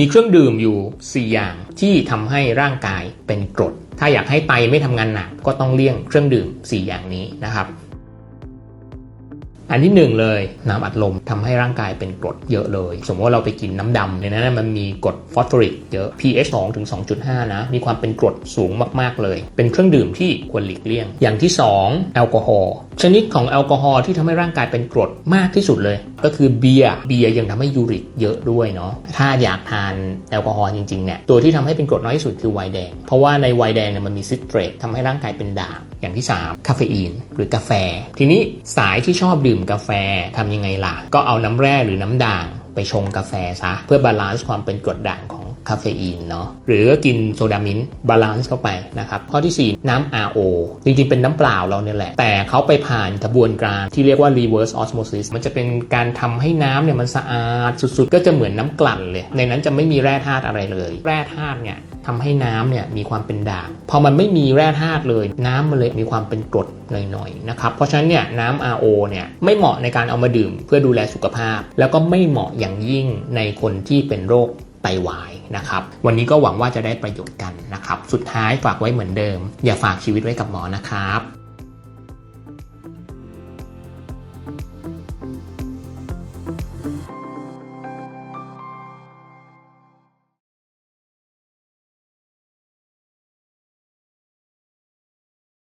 มีเครื่องดื่มอยู่ 4 อย่างที่ทำให้ร่างกายเป็นกรด ถ้าอยากให้ไตไม่ทำงานหนักก็ต้องเลี่ยงเครื่องดื่ม 4 อย่างนี้นะครับอันที่หนึ่งเลยน้ำอัดลมทำให้ร่างกายเป็นกรดเยอะเลย สมมติว่าเราไปกินน้ำดำในนั้นมันมีกรดฟอสฟอริกเยอะ pH 2ถึง2.5 นะ มีความเป็นกรดสูงมาก ๆ เลย เป็นเครื่องดื่มที่ควรหลีกเลี่ยง อย่างที่ 2 แอลกอฮอล์ชนิดของแอลกอฮอล์ที่ทำให้ร่างกายเป็นกรดมากที่สุดเลยก็คือเบียร์เบียร์ยังทำให้ยูริกเยอะด้วยเนาะถ้าอยากทานแอลกอฮอล์จริงๆเนี่ยตัวที่ทำให้เป็นกรดน้อยที่สุดคือไวน์แดง เพราะว่าในไวน์แดงเนี่ยมันมีซิตรตทำให้ร่างกายเป็นด่างอย่างที่ 3 คาเฟอีน หรือกาแฟ ทีนี้สายที่ชอบดื่มกาแฟทำยังไงล่ะ ก็เอาน้ำแร่หรือน้ำด่างไปชงกาแฟซะเพื่อบาลานซ์ความเป็นกรดด่างของ คาเฟอีนเนาะหรือกินโซดามินบาลานซ์เข้าไปนะครับ ข้อที่ 4 น้ำ RO จริงๆ เป็นน้ำเปล่าเราเนี่ยแหละ แต่เขาไปผ่านกระบวนการที่เรียกว่า reverse osmosis มันจะเป็นการทำให้น้ำเนี่ยมันสะอาดสุดๆ ก็จะเหมือนน้ำกลั่นเลย ในนั้นจะไม่มีแร่ธาตุอะไรเลย แร่ธาตุเนี่ยทำให้น้ำเนี่ยมีความเป็นด่างพอมันไม่มีแร่ธาตุเลย น้ำมันเลยมีความเป็นกรดหน่อยๆนะครับเพราะฉะนั้นเนี่ยน้ำ RO เนี่ยไม่เหมาะในการเอามาดื่มเพื่อดูแลสุขภาพ แล้วก็ไม่เหมาะอย่างยิ่งในคนที่เป็นโรค ไตวายนะครับ วันนี้ก็หวังว่าจะได้ประโยชน์กันนะครับ สุดท้ายฝากไว้เหมือนเดิม อย่าฝากชีวิตไว้กับหมอนะครับ